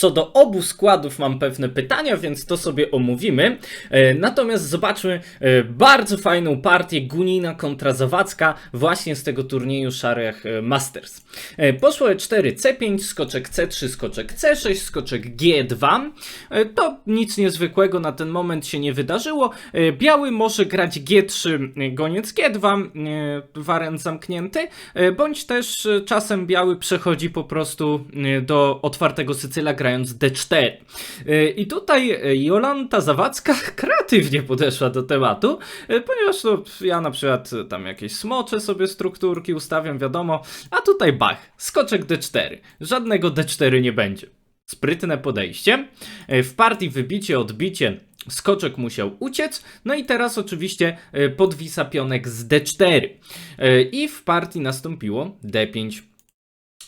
Co do obu składów mam pewne pytania, więc to sobie omówimy. E, Natomiast zobaczmy e, bardzo fajną partię Gunina kontra Zawadzka właśnie z tego turnieju Szarych e, Masters. Poszło E4, C5, skoczek C3, skoczek C6, skoczek G2. E, To nic niezwykłego na ten moment się nie wydarzyło. Biały może grać G3, e, goniec G2, e, wariant zamknięty, bądź też czasem biały przechodzi po prostu do otwartego Sycyla grając D4. E, I tutaj e, Jolanta Zawadzka kreatywnie podeszła do tematu, e, ponieważ no, ja na przykład tam jakieś smocze sobie strukturki ustawiam, wiadomo, a tutaj bach, skoczek D4. Żadnego D4 nie będzie. Sprytne podejście. W partii wybicie, odbicie, skoczek musiał uciec. No i teraz oczywiście podwisa pionek z D4. E, I w partii nastąpiło D5.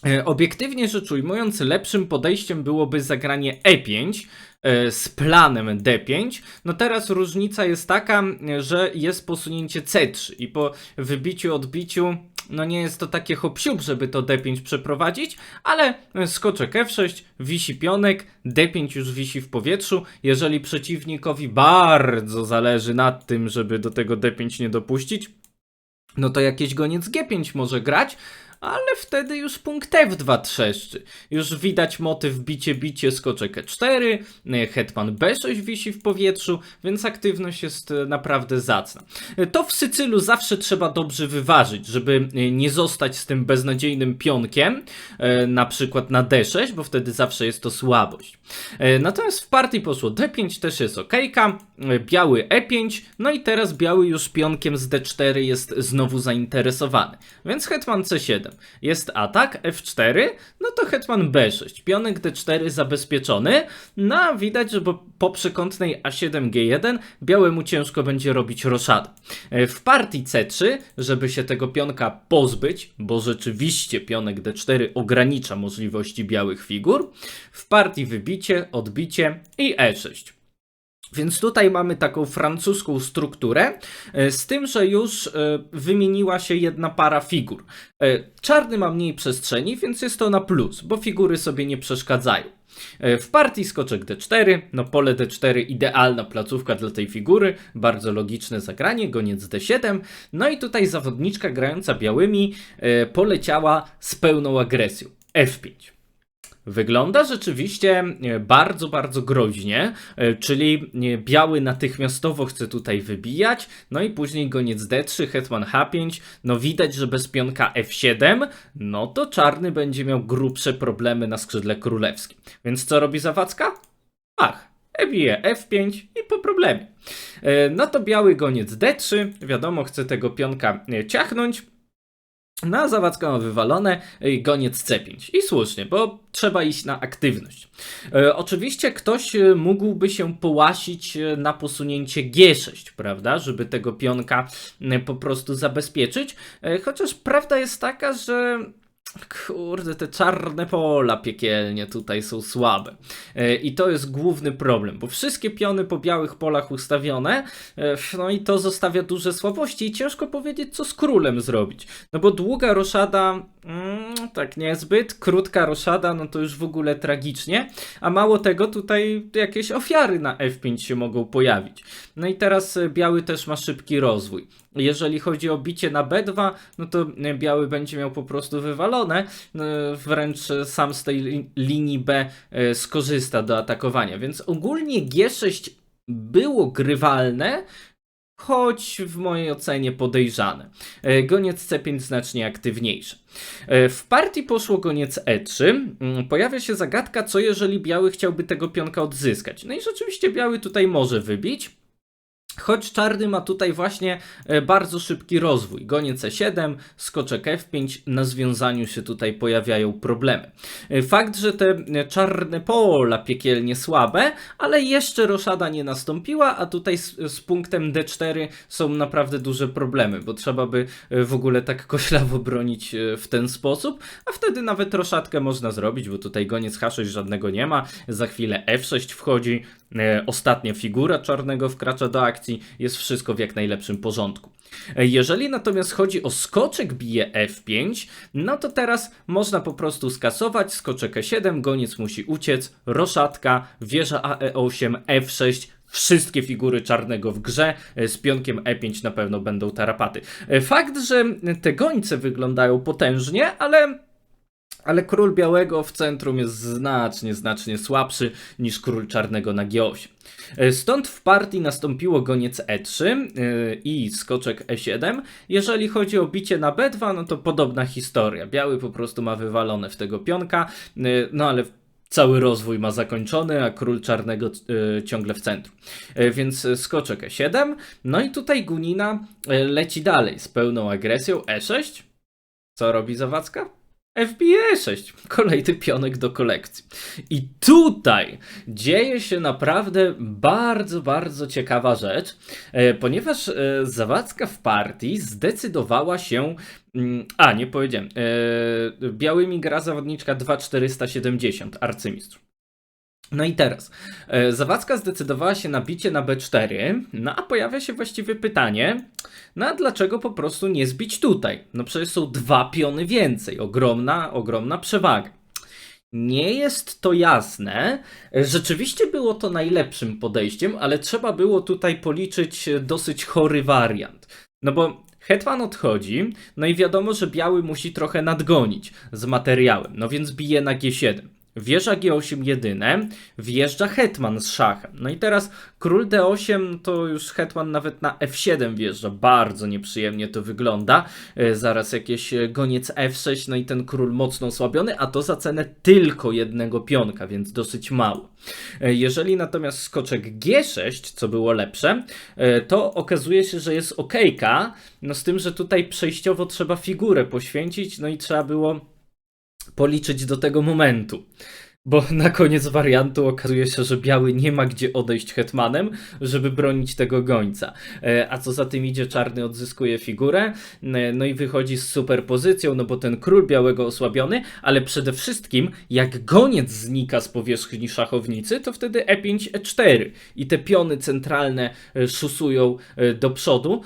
E, Obiektywnie rzecz ujmując, lepszym podejściem byłoby zagranie E5 e, z planem D5. No teraz różnica jest taka, że jest posunięcie C3 i po wybiciu, odbiciu no nie jest to takie hop żeby to D5 przeprowadzić, ale skoczek F6, wisi pionek, D5 już wisi w powietrzu. Jeżeli przeciwnikowi bardzo zależy nad tym, żeby do tego D5 nie dopuścić, no to jakieś goniec G5 może grać, ale wtedy już punkt F2 trzeszczy. Już widać motyw bicie, bicie, skoczek E4, e, hetman B6 wisi w powietrzu, więc aktywność jest e, naprawdę zacna. E, To w Sycylu zawsze trzeba dobrze wyważyć, żeby nie zostać z tym beznadziejnym pionkiem, na przykład na D6, bo wtedy zawsze jest to słabość. Natomiast w partii poszło D5 też jest ok, biały E5, no i teraz biały już pionkiem z D4 jest znowu zainteresowany. Więc hetman C7 jest atak, F4, no to hetman B6, pionek D4 zabezpieczony, no a widać, że po, przekątnej A7 G1 białemu ciężko będzie robić roszadę. E, W partii C3, żeby się tego pionka pozbyć, bo rzeczywiście pionek D4 ogranicza możliwości białych figur, w partii wybicie, odbicie i E6. Więc tutaj mamy taką francuską strukturę, e, z tym, że już e, wymieniła się jedna para figur. E, Czarny ma mniej przestrzeni, więc jest to na plus, bo figury sobie nie przeszkadzają. W partii skoczek D4, no pole D4 idealna placówka dla tej figury, bardzo logiczne zagranie, goniec D7, no i tutaj zawodniczka grająca białymi poleciała z pełną agresją. F5. Wygląda rzeczywiście e, bardzo, bardzo groźnie, e, czyli e, biały natychmiastowo chce tutaj wybijać, no i później goniec D3, hetman H5, no widać, że bez pionka F7, no to czarny będzie miał grubsze problemy na skrzydle królewskim. Więc co robi Zawadzka? Ach, e bije F5 i po problemie. No to biały goniec D3, wiadomo, chce tego pionka ciachnąć, na Zawadzka ma wywalone goniec C5. I słusznie, bo trzeba iść na aktywność. E, oczywiście ktoś e, mógłby się połasić e, na posunięcie G6, prawda? Żeby tego pionka po prostu zabezpieczyć. Chociaż prawda jest taka, że Kurde, te czarne pola piekielnie tutaj są słabe. E, I to jest główny problem, bo wszystkie piony po białych polach ustawione, e, no i to zostawia duże słabości i ciężko powiedzieć, co z królem zrobić. No bo długa roszada, mm, tak niezbyt, krótka roszada, no to już w ogóle tragicznie, a mało tego, tutaj jakieś ofiary na F5 się mogą pojawić. No i teraz e, biały też ma szybki rozwój. Jeżeli chodzi o bicie na B2, no to e, biały będzie miał po prostu wywalone, e, wręcz sam z tej li- linii B e, skorzysta do atakowania. Więc ogólnie G6 było grywalne, choć w mojej ocenie podejrzane. E, Goniec C5 znacznie aktywniejszy. W partii poszło goniec E3. Mm, Pojawia się zagadka, co jeżeli biały chciałby tego pionka odzyskać. No i rzeczywiście biały tutaj może wybić. Choć czarny ma tutaj właśnie e, bardzo szybki rozwój. Goniec E7, skoczek F5, na związaniu się tutaj pojawiają problemy. E, Fakt, że te e, czarne pola piekielnie słabe, ale jeszcze roszada nie nastąpiła, a tutaj z, z punktem D4 są naprawdę duże problemy, bo trzeba by w ogóle tak koślawo bronić w ten sposób, a wtedy nawet roszadkę można zrobić, bo tutaj goniec H6 żadnego nie ma, za chwilę F6 wchodzi, ostatnia figura czarnego wkracza do akcji, jest wszystko w jak najlepszym porządku. E, Jeżeli natomiast chodzi o skoczek bije F5, no to teraz można po prostu skasować skoczek E7, goniec musi uciec, roszatka, wieża AE8, F6, wszystkie figury czarnego w grze, e, z pionkiem E5 na pewno będą tarapaty. E, Fakt, że te gońce wyglądają potężnie, ale ale król białego w centrum jest znacznie, znacznie słabszy niż król czarnego na G8. E, Stąd w partii nastąpiło goniec E3 yy, i skoczek E7. Jeżeli chodzi o bicie na B2, no to podobna historia. Biały po prostu ma wywalone w tego pionka, yy, no ale cały rozwój ma zakończony, a król czarnego ciągle w centrum. Więc skoczek E7. No i tutaj Gunina leci dalej z pełną agresją E6. Co robi Zawadzka? FBA 6, kolejny pionek do kolekcji. I tutaj dzieje się naprawdę bardzo, bardzo ciekawa rzecz, e, ponieważ e, Zawadzka w partii zdecydowała się. mm, A, nie powiedziałem. E, białymi gra zawodniczka 2470, arcymistrz. No i teraz, e, Zawadzka zdecydowała się na bicie na B4, no a pojawia się właściwie pytanie, no a dlaczego po prostu nie zbić tutaj? No przecież są dwa piony więcej, ogromna, ogromna przewaga. Nie jest to jasne. Rzeczywiście było to najlepszym podejściem, ale trzeba było tutaj policzyć dosyć chory wariant. No bo Hetman odchodzi, no i wiadomo, że biały musi trochę nadgonić z materiałem, no więc bije na G7. Wieża G8 jedyne, wjeżdża hetman z szachem. No i teraz król D8 to już hetman nawet na F7 wjeżdża. Bardzo nieprzyjemnie to wygląda. E, Zaraz jakieś e, goniec F6, no i ten król mocno osłabiony, a to za cenę tylko jednego pionka, więc dosyć mało. E, Jeżeli natomiast skoczek G6, co było lepsze, to okazuje się, że jest okejka, no z tym, że tutaj przejściowo trzeba figurę poświęcić, no i trzeba było policzyć do tego momentu. Bo na koniec wariantu okazuje się, że biały nie ma gdzie odejść hetmanem, żeby bronić tego gońca. E, A co za tym idzie, czarny odzyskuje figurę, e, no i wychodzi z super pozycją, no bo ten król białego osłabiony, ale przede wszystkim jak goniec znika z powierzchni szachownicy, to wtedy E E5, E4 i te piony centralne e, szusują do przodu,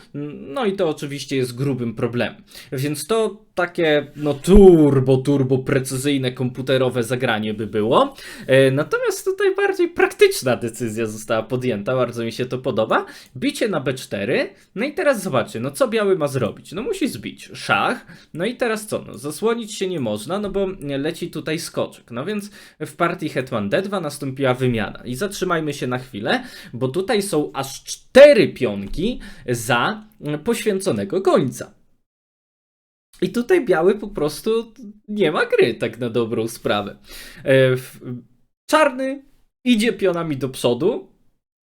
no i to oczywiście jest grubym problemem. Więc to takie no turbo, turbo precyzyjne komputerowe zagranie by było. E, Natomiast tutaj bardziej praktyczna decyzja została podjęta, bardzo mi się to podoba. Bicie na B4, no i teraz zobaczcie, no co biały ma zrobić? No musi zbić szach, no i teraz co? No zasłonić się nie można, no bo leci tutaj skoczek. No więc w partii Hetman D2 nastąpiła wymiana. I zatrzymajmy się na chwilę, bo tutaj są aż cztery pionki za poświęconego gońca. I tutaj biały po prostu nie ma gry, tak na dobrą sprawę. E, Czarny idzie pionami do przodu,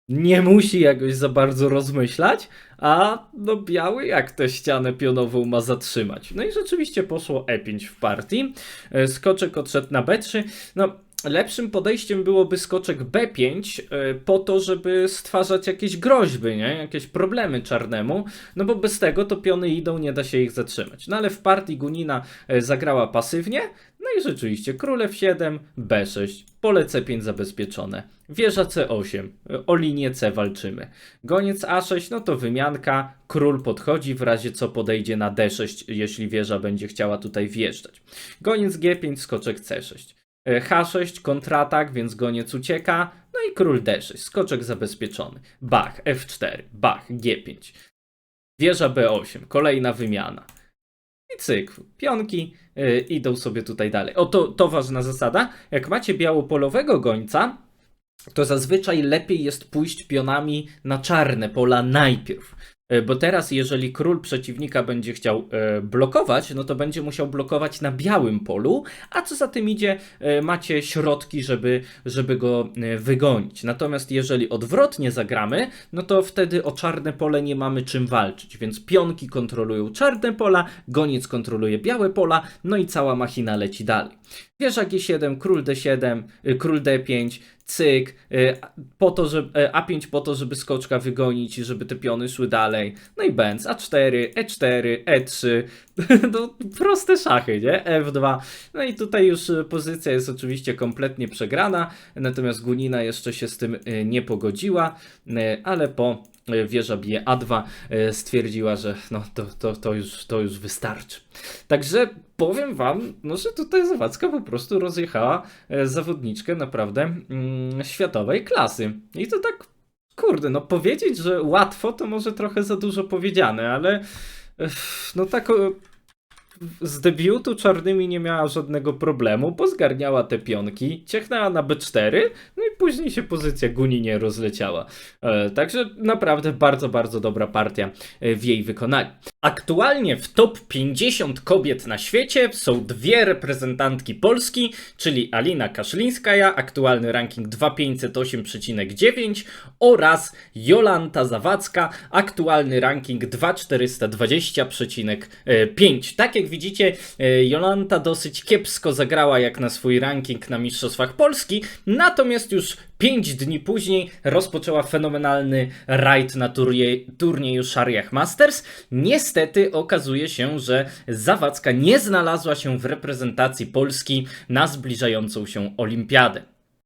nie musi jakoś za bardzo rozmyślać, a no biały jak tę ścianę pionową ma zatrzymać. No i rzeczywiście poszło E5 w partii. E, Skoczek odszedł na B3. No lepszym podejściem byłoby skoczek B5 e, po to, żeby stwarzać jakieś groźby, nie? jakieś problemy czarnemu, no bo bez tego to piony idą, nie da się ich zatrzymać. No ale w partii Gunina e, zagrała pasywnie, no i rzeczywiście król F7, B6, pole C5 zabezpieczone, wieża C8, e, o linię C walczymy. Goniec A6, no to wymianka, król podchodzi w razie co podejdzie na D6, jeśli wieża będzie chciała tutaj wjeżdżać. Goniec G5, skoczek C6. E, H6, kontratak, więc goniec ucieka. No i król D6, skoczek zabezpieczony. Bach, F4, Bach, G5. Wieża B8, kolejna wymiana. I cyk, pionki y, idą sobie tutaj dalej. O, to, to ważna zasada. Jak macie białopolowego gońca, to zazwyczaj lepiej jest pójść pionami na czarne pola najpierw. E, Bo teraz, jeżeli król przeciwnika będzie chciał e, blokować, no to będzie musiał blokować na białym polu, a co za tym idzie, e, macie środki, żeby, żeby go wygonić. Natomiast jeżeli odwrotnie zagramy, no to wtedy o czarne pole nie mamy czym walczyć, więc pionki kontrolują czarne pola, goniec kontroluje białe pola, no i cała machina leci dalej. Wieża G7, król D7, y, król D5, cyk, y, po to, że, y, A5 po to, żeby skoczka wygonić i żeby te piony szły dalej. No i bęc A4, E4, E3. No, proste szachy, nie? F2. No i tutaj już y, pozycja jest oczywiście kompletnie przegrana, natomiast Gunina jeszcze się z tym y, nie pogodziła, ale po e, wieża bije A2, e, stwierdziła, że no to, to, to, już, to już wystarczy. Także powiem wam, no, że tutaj Zawadzka po prostu rozjechała e, zawodniczkę naprawdę mm, światowej klasy. I to tak, kurde, no powiedzieć, że łatwo to może trochę za dużo powiedziane, ale ech, no tak z debiutu czarnymi nie miała żadnego problemu, bo zgarniała te pionki, ciechnęła na B4, no i później się pozycja Guni nie rozleciała. E, także naprawdę bardzo, bardzo dobra partia e, w jej wykonaniu. Aktualnie w top 50 kobiet na świecie są dwie reprezentantki Polski, czyli Alina Kaszlińskaja, aktualny ranking 2508,9 oraz Jolanta Zawadzka, aktualny ranking 2420,5. Tak jak widzicie, e, Jolanta dosyć kiepsko zagrała jak na swój ranking na Mistrzostwach Polski, natomiast już 5 dni później rozpoczęła fenomenalny rajd na turniej, turnieju Shariah Masters. Niestety okazuje się, że Zawadzka nie znalazła się w reprezentacji Polski na zbliżającą się olimpiadę.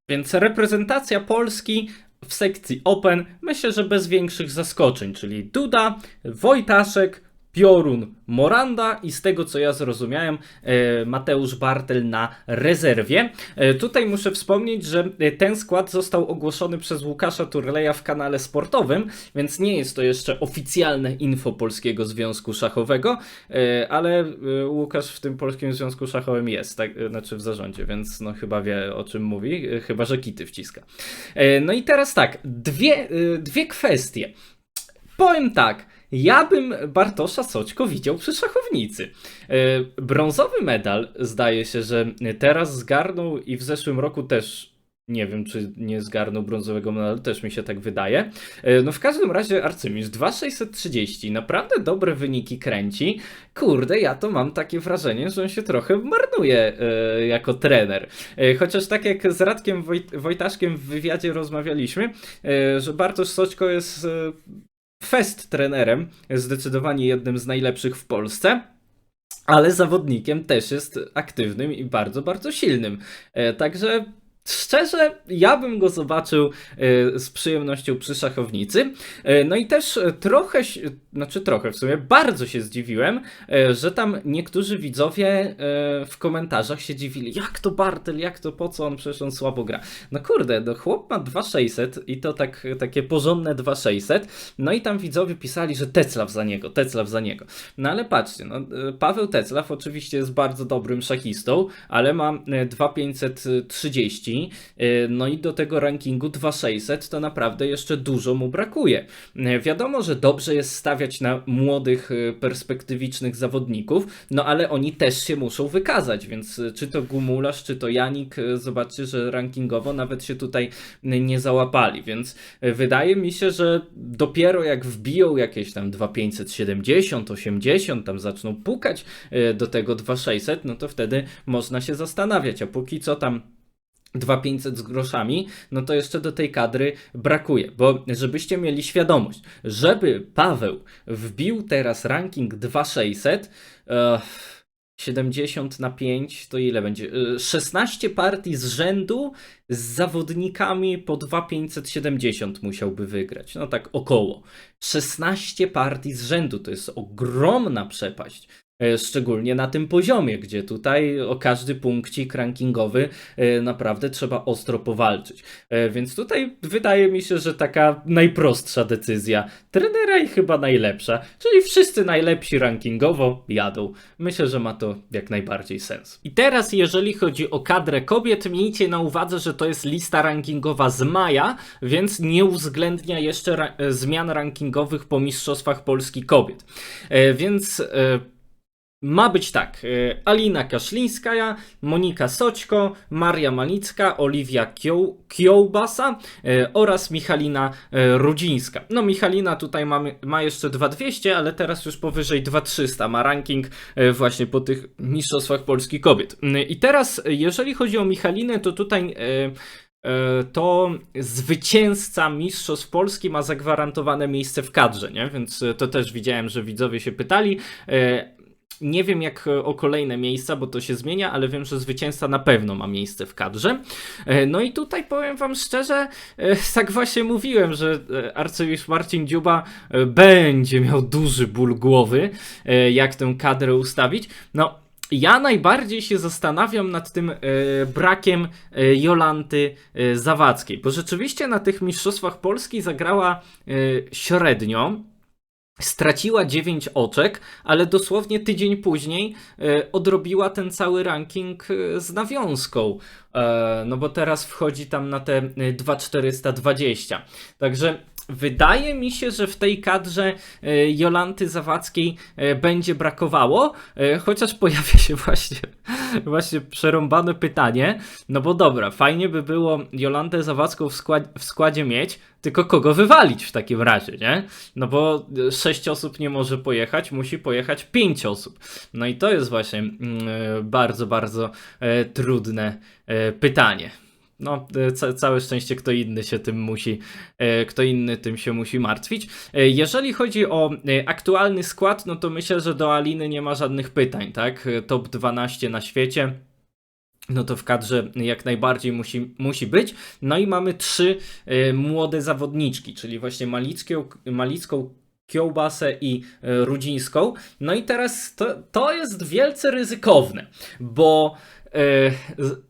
Więc reprezentacja Polski w sekcji Open myślę, że bez większych zaskoczeń, czyli Duda, Wojtaszek, Piorun, Moranda i z tego co ja zrozumiałem, e, Mateusz Bartel na rezerwie. E, Tutaj muszę wspomnieć, że e, ten skład został ogłoszony przez Łukasza Turleja w kanale sportowym, więc nie jest to jeszcze oficjalne info Polskiego Związku Szachowego, ale Łukasz w tym Polskim Związku Szachowym jest, tak, znaczy w zarządzie, więc no chyba wie o czym mówi, chyba że kity wciska. No i teraz tak, dwie, dwie kwestie. Powiem tak, ja bym Bartosza Soćko widział przy szachownicy. E, Brązowy medal zdaje się, że teraz zgarnął i w zeszłym roku też. Nie wiem, czy nie zgarnął brązowego medalu, też mi się tak wydaje. E, No w każdym razie Arcymistrz 2630, naprawdę dobre wyniki kręci. Kurde, ja to mam takie wrażenie, że on się trochę marnuje e, jako trener. E, Chociaż tak jak z Radkiem Wojt Wojtaszkiem w wywiadzie rozmawialiśmy, e, że Bartosz Soćko jest e, fest trenerem, zdecydowanie jednym z najlepszych w Polsce. Ale zawodnikiem też jest aktywnym i bardzo, bardzo silnym. E, Także szczerze, ja bym go zobaczył e, z przyjemnością przy szachownicy. E, No i też trochę, znaczy trochę w sumie, bardzo się zdziwiłem, e, że tam niektórzy widzowie w komentarzach się dziwili, jak to Bartel, jak to, po co on, przecież on słabo gra. No kurde, no chłop ma 2600 i to tak, takie porządne 2600, no i tam widzowie pisali, że Teclaw za niego, Teclaw za niego. No ale patrzcie, no, Paweł Teclaw oczywiście jest bardzo dobrym szachistą, ale ma e, 2530, e, no i do tego rankingu 2600 to naprawdę jeszcze dużo mu brakuje. E, Wiadomo, że dobrze jest stawiać na młodych, e, perspektywicznych zawodników, no ale oni też się muszą wykazać, więc czy to Gumularz, czy to Janik, zobaczcie, że rankingowo nawet się tutaj nie załapali, więc wydaje mi się, że dopiero jak wbiją jakieś tam 2570, 80, tam zaczną pukać do tego 2600, no to wtedy można się zastanawiać, a póki co tam 2500 z groszami, no to jeszcze do tej kadry brakuje, bo żebyście mieli świadomość, żeby Paweł wbił teraz ranking 2600, e, 70 na 5 to ile będzie? E, 16 partii z rzędu z zawodnikami po 2570 musiałby wygrać, no tak około. 16 partii z rzędu to jest ogromna przepaść. E, Szczególnie na tym poziomie, gdzie tutaj o każdy punkcik rankingowy e, naprawdę trzeba ostro powalczyć. E, Więc tutaj wydaje mi się, że taka najprostsza decyzja trenera i chyba najlepsza, czyli wszyscy najlepsi rankingowo jadą. Myślę, że ma to jak najbardziej sens. I teraz, jeżeli chodzi o kadrę kobiet, miejcie na uwadze, że to jest lista rankingowa z maja, więc nie uwzględnia jeszcze ra- zmian rankingowych po Mistrzostwach Polski Kobiet. Więc. Ma być tak. e, Alina Kaszlińskaja, Monika Soćko, Maria Malicka, Oliwia Kioł, Kiołbasa e, oraz Michalina e, Rudzińska. No Michalina tutaj mamy, ma jeszcze 2200, ale teraz już powyżej 2300 ma ranking właśnie po tych Mistrzostwach Polski Kobiet. I teraz jeżeli chodzi o Michalinę, to tutaj... to zwycięzca Mistrzostw Polski ma zagwarantowane miejsce w kadrze, nie? Więc to też widziałem, że widzowie się pytali. Nie wiem jak e, o kolejne miejsca, bo to się zmienia, ale wiem, że zwycięzca na pewno ma miejsce w kadrze. E, No i tutaj powiem wam szczerze, e, tak właśnie mówiłem, że arcymistrz Marcin Dziuba będzie miał duży ból głowy, jak tę kadrę ustawić. No, ja najbardziej się zastanawiam nad tym brakiem Jolanty Zawadzkiej, bo rzeczywiście na tych mistrzostwach Polski zagrała średnio. Straciła 9 oczek, ale dosłownie tydzień później e, odrobiła ten cały ranking e, z nawiązką. E, no bo teraz wchodzi tam na te e, 2420. Także wydaje mi się, że w tej kadrze e, Jolanty Zawadzkiej e, będzie brakowało, e, chociaż pojawia się właśnie, właśnie przerąbane pytanie. No bo dobra, fajnie by było Jolantę Zawadzką w, skład, w składzie mieć, tylko kogo wywalić w takim razie, nie? No bo sześć osób nie może pojechać, musi pojechać pięć osób. No i to jest właśnie mm, bardzo, bardzo trudne pytanie. No, e, ca całe szczęście kto inny się tym musi, e, kto inny tym się musi martwić. E, Jeżeli chodzi o aktualny skład, no to myślę, że do Aliny nie ma żadnych pytań, tak? Top 12 na świecie. No to w kadrze jak najbardziej musi, musi być. No i mamy trzy e, młode zawodniczki, czyli właśnie Malicką, Malicką Kiełbasę i e, Rudzińską. No i teraz to, to jest wielce ryzykowne, bo z-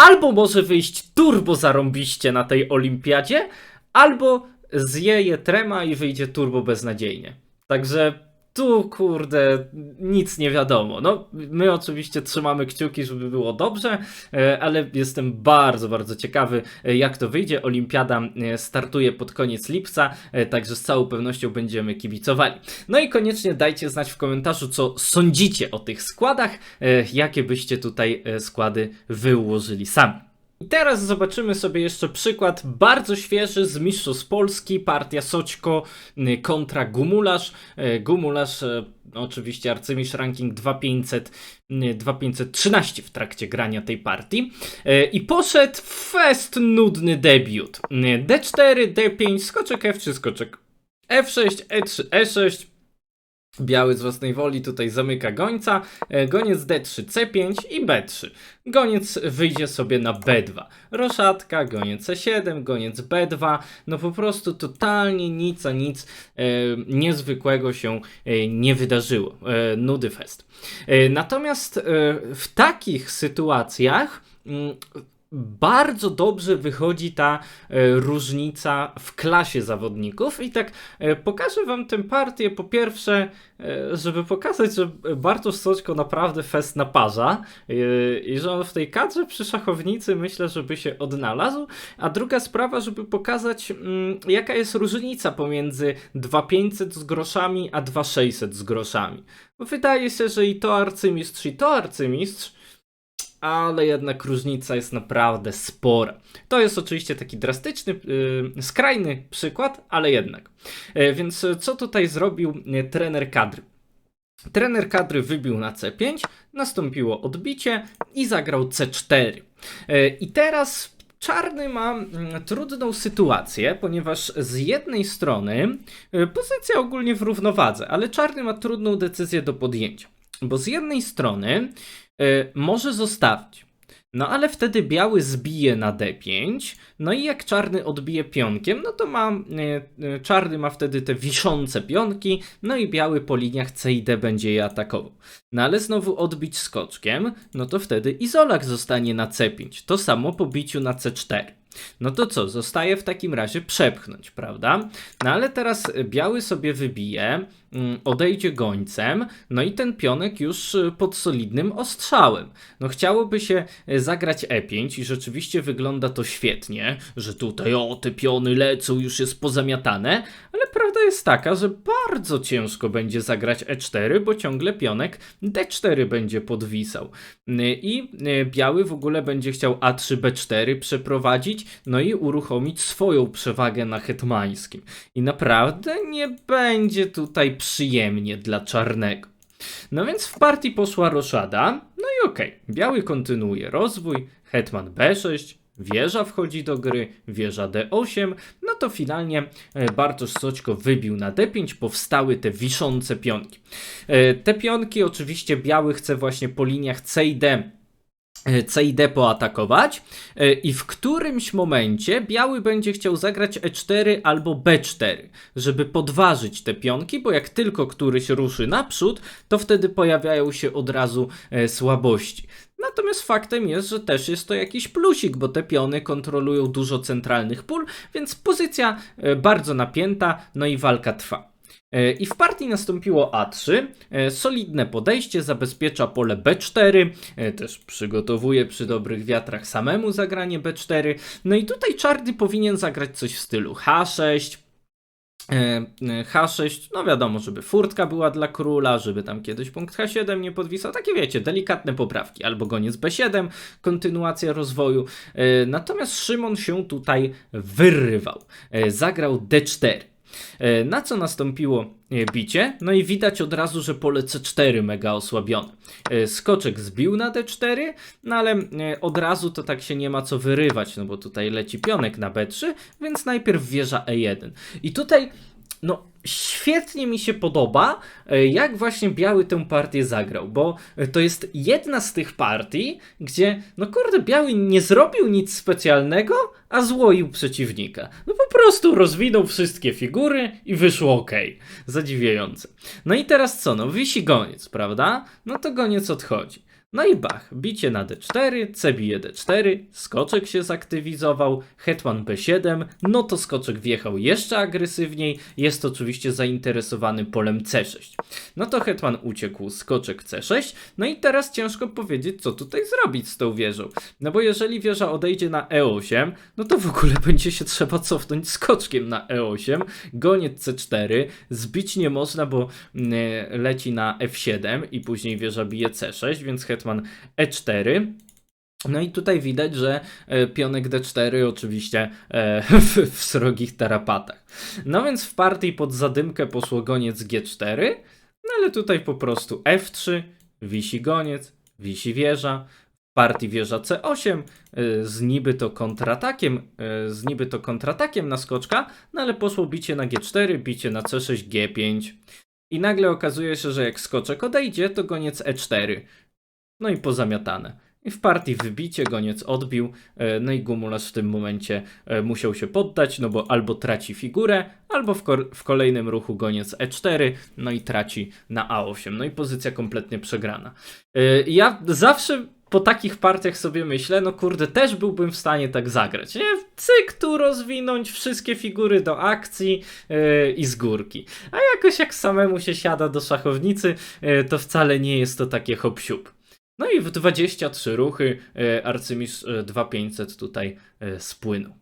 albo może wyjść turbo zarąbiście na tej olimpiadzie, albo zje je trema i wyjdzie turbo beznadziejnie. Także tu, kurde, nic nie wiadomo. No, my oczywiście trzymamy kciuki, żeby było dobrze, e, ale jestem bardzo, bardzo ciekawy, e, jak to wyjdzie. Olimpiada e, startuje pod koniec lipca, także z całą pewnością będziemy kibicowali. No i koniecznie dajcie znać w komentarzu, co sądzicie o tych składach, jakie byście tutaj składy wyłożyli sami. Teraz zobaczymy sobie jeszcze przykład bardzo świeży z Mistrzostw Polski, partia Soćko y, kontra Gumularz. E, Gumularz, e, oczywiście arcymistrz ranking 2500, y, 2513 w trakcie grania tej partii. I poszedł fest nudny debiut. Y, D4, D5, skoczek F3, skoczek F6, E3, E6, Biały z własnej woli tutaj zamyka gońca. E, Goniec D3, C5 i B3. Goniec wyjdzie sobie na B2. Roszatka, goniec C7, goniec B2. No po prostu totalnie nic a nic e, niezwykłego się e, nie wydarzyło. E, nudy fest. E, natomiast e, w takich sytuacjach mm, bardzo dobrze wychodzi ta e, różnica w klasie zawodników. I tak e, pokażę wam tę partię. Po pierwsze, e, żeby pokazać, że Bartosz Soćko naprawdę fest naparza i że on w tej kadrze przy szachownicy myślę, żeby się odnalazł, a druga sprawa, żeby pokazać mm, jaka jest różnica pomiędzy 2500 z groszami a 2600 z groszami. Wydaje się, że i to arcymistrz i to arcymistrz ale jednak różnica jest naprawdę spora. To jest oczywiście taki drastyczny, yy, skrajny przykład, ale jednak. E, więc co tutaj zrobił e, trener kadry? Trener kadry wybił na C5, nastąpiło odbicie i zagrał C4. E, I teraz czarny ma mm, trudną sytuację, ponieważ z jednej strony pozycja ogólnie w równowadze, ale czarny ma trudną decyzję do podjęcia. Bo z jednej strony może zostawić. No ale wtedy biały zbije na d5, no i jak czarny odbije pionkiem, no to ma, e, e, czarny ma wtedy te wiszące pionki, no i biały po liniach C i D będzie je atakował. No ale znowu odbić skoczkiem, no to wtedy izolak zostanie na C5, to samo po biciu na C4. No to co, zostaje w takim razie przepchnąć, prawda? No ale teraz biały sobie wybije, mm, odejdzie gońcem, no i ten pionek już y, pod solidnym ostrzałem. No chciałoby się y, zagrać E5 i rzeczywiście wygląda to świetnie, że tutaj o, te piony lecą, już jest pozamiatane, ale prawda jest taka, że bardzo ciężko będzie zagrać E4, bo ciągle pionek D4 będzie podwisał. Y, I biały w ogóle będzie chciał A3, B4 przeprowadzić, no i uruchomić swoją przewagę na hetmańskim. I naprawdę nie będzie tutaj przyjemnie dla czarnego. No więc w partii poszła roszada, no i okej, biały kontynuuje rozwój, hetman B6, wieża wchodzi do gry, wieża D8, no to finalnie e, Bartosz Soćko wybił na D5, powstały te wiszące pionki. E, Te pionki oczywiście biały chce właśnie po liniach C i D e, C i D poatakować e, i w którymś momencie biały będzie chciał zagrać E4 albo B4, żeby podważyć te pionki, bo jak tylko któryś ruszy naprzód, to wtedy pojawiają się od razu e, słabości. Natomiast faktem jest, że też jest to jakiś plusik, bo te piony kontrolują dużo centralnych pól, więc pozycja bardzo napięta, no i walka trwa. E, I w partii nastąpiło A3. E, Solidne podejście zabezpiecza pole B4. e, Też przygotowuje przy dobrych wiatrach samemu zagranie B4. No i tutaj czarny powinien zagrać coś w stylu H6. e, e, H6, no wiadomo, żeby furtka była dla króla, żeby tam kiedyś punkt H7 nie podwisał, takie wiecie, delikatne poprawki, albo goniec B7, kontynuacja rozwoju. Natomiast Szymon się tutaj wyrywał, zagrał D4. E, Na co nastąpiło e, bicie? No i widać od razu, że pole C4 mega osłabione. E, Skoczek zbił na D4, no ale od razu to tak się nie ma co wyrywać, no bo tutaj leci pionek na B3, więc najpierw wieża E1. I tutaj no, świetnie mi się podoba, e, jak właśnie Biały tę partię zagrał, bo e, to jest jedna z tych partii, gdzie, no kurde, Biały nie zrobił nic specjalnego, a złoił przeciwnika. No po prostu rozwinął wszystkie figury i wyszło ok. Zadziwiające. No i teraz co? No wisi goniec, prawda? No to goniec odchodzi. No i bach, bicie na d4, c bije d4, skoczek się zaktywizował, hetman b7, no to skoczek wjechał jeszcze agresywniej, jest oczywiście zainteresowany polem c6. No to hetman uciekł, skoczek c6, no i teraz ciężko powiedzieć, co tutaj zrobić z tą wieżą. No bo jeżeli wieża odejdzie na e8, no to w ogóle będzie się trzeba cofnąć skoczkiem na e8, goniec c4, zbić nie można, bo mm, leci na f7 i później wieża bije c6, więc hetman e4. No i tutaj widać, że e, pionek d4 oczywiście e, w, w srogich tarapatach. No więc w partii pod zadymkę poszło goniec g4, no ale tutaj po prostu f3, wisi goniec, wisi wieża, partii wieża c8 e, z niby to kontratakiem, z niby to kontratakiem na skoczka, no ale poszło bicie na g4, bicie na c6, g5. I nagle okazuje się, że jak skoczek odejdzie, to goniec e4. No i pozamiatane. I w partii wybicie, goniec odbił, e, no i Gumulas w tym momencie e, musiał się poddać, no bo albo traci figurę, albo w, w kolejnym ruchu goniec e4, no i traci na a8, no i pozycja kompletnie przegrana. E, Ja zawsze po takich partiach sobie myślę, no kurde, też byłbym w stanie tak zagrać, nie? Cyk tu rozwinąć wszystkie figury do akcji e, i z górki. A jakoś jak samemu się siada do szachownicy, e, to wcale nie jest to takie hop siup. No i w 23 ruchy e, arcymistrz e, 2500 tutaj e, spłynął.